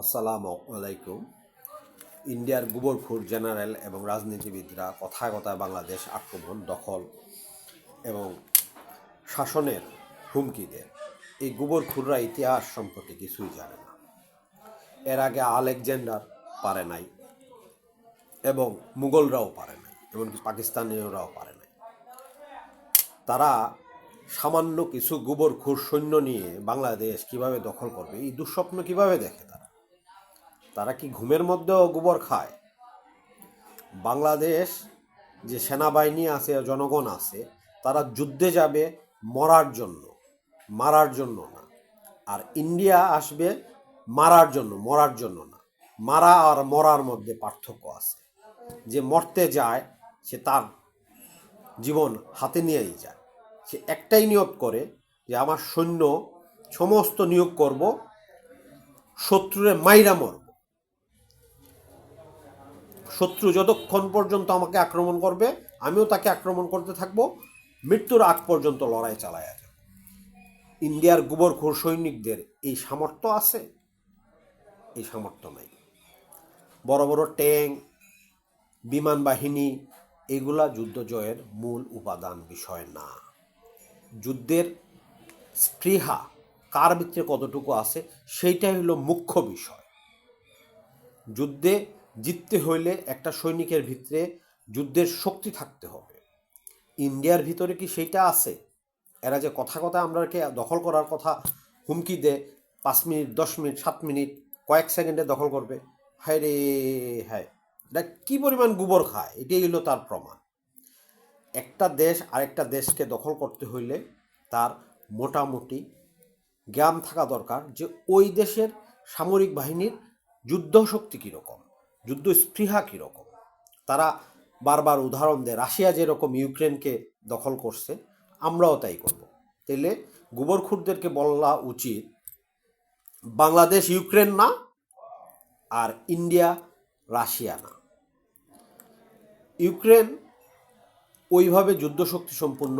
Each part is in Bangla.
আসসালামু আলাইকুম। ইন্ডিয়ার গোবরখুর জেনারেল এবং রাজনীতিবিদরা কথায় কথায় বাংলাদেশ আক্রমণ দখল এবং শাসনের হুমকি দেয় এই গোবরখুররা ইতিহাস সম্পর্কে কিছুই জানে না। এর আগে আলেকজান্ডার পারে নাই এবং মুঘলরাও পারে নাই, এমনকি পাকিস্তানীয়রাও পারে নাই। তারা সামান্য কিছু গোবরখুর সৈন্য নিয়ে বাংলাদেশ কীভাবে দখল করবে, এই দুঃস্বপ্ন কীভাবে দেখে তারা? তারা কি ঘুমের মধ্যেও গোবর খায়? বাংলাদেশ যে সেনাবাহিনী আছে, জনগণ আছে, তারা যুদ্ধে যাবে মরার জন্য, মারার জন্য না। আর ইন্ডিয়া আসবে মারার জন্য, মরার জন্য না। মারা আর মরার মধ্যে পার্থক্য আছে। যে মরতে যায়, সে তার জীবন হাতে নিয়েই যায়। সে একটাই নিয়োগ করে যে আমার সৈন্য সমস্ত নিয়োগ করব, শত্রুরে মাইরা মরব। শত্রু যতক্ষণ পর্যন্ত আমাকে আক্রমণ করবে, আমিও তাকে আক্রমণ করতে থাকব। মৃত্যুর আগ পর্যন্ত লড়াই চালায় যাব ইন্ডিয়ার গোবরখোর সৈনিকদের এই সামর্থ্য আছে? এই সামর্থ্য নাই। বড় বড় ট্যাঙ্ক, বিমান বাহিনী, এগুলা যুদ্ধ জয়ের মূল উপাদান বিষয় না। যুদ্ধের স্পৃহা কার ভিতরে কতটুকু আছে, সেইটাই হলো মুখ্য বিষয়। যুদ্ধে জিততে হইলে একটা সৈনিকের ভিতরে যুদ্ধের শক্তি থাকতে হবে। ইন্ডিয়ার ভিতরে কি সেইটা আছে? এরা যে কথা কথা আমরাকে দখল করার কথা হুমকি দে পাঁচ মিনিট, দশ মিনিট, সাত মিনিট, কয়েক সেকেন্ডে দখল করবে। হায় রে, হায়। এটা কী পরিমাণ গোবর খায়? এটাই হলো তার প্রমাণ। একটা দেশ আরেকটা দেশকে দখল করতে হইলে তার মোটামুটি জ্ঞান থাকা দরকার যে ওই দেশের সামরিক বাহিনীর যুদ্ধ শক্তি কীরকম। যুদ্ধ স্পৃহা কীরকম? তারা বারবার উদাহরণ দেয়, রাশিয়া যেরকম ইউক্রেনকে দখল করছে, আমরাও তাই করব। তাইলে গোবরখুরদেরকে বলা উচিত, বাংলাদেশ ইউক্রেন না, আর ইন্ডিয়া রাশিয়া না। ইউক্রেন ওইভাবে যুদ্ধশক্তি সম্পূর্ণ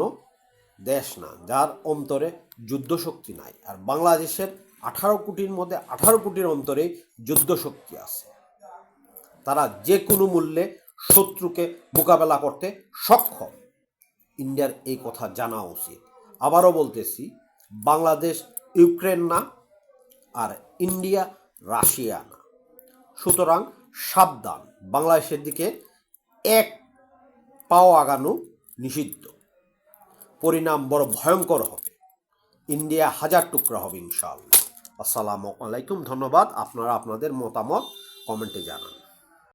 দেশ না, যার অন্তরে যুদ্ধশক্তি নাই। আর বাংলাদেশের আঠারো কোটির মধ্যে আঠারো কোটির অন্তরে যুদ্ধশক্তি আছে। তারা যে কোনো মূল্যে শত্রুকে মোকাবেলা করতে সক্ষম। ইন্ডিয়ার এই কথা জানা উচিত। আবারও বলতেছি, বাংলাদেশ ইউক্রেন না আর ইন্ডিয়া রাশিয়া না। সুতরাং সাবধান, বাংলাদেশের দিকে এক পাও আগানো নিষিদ্ধ। পরিণাম বড় ভয়ঙ্কর হবে। ইন্ডিয়া হাজার টুকরা হবে ইনশাআল্লাহ। আসসালামু আলাইকুম, ধন্যবাদ। আপনারা আপনাদের মতামত কমেন্টে জানান।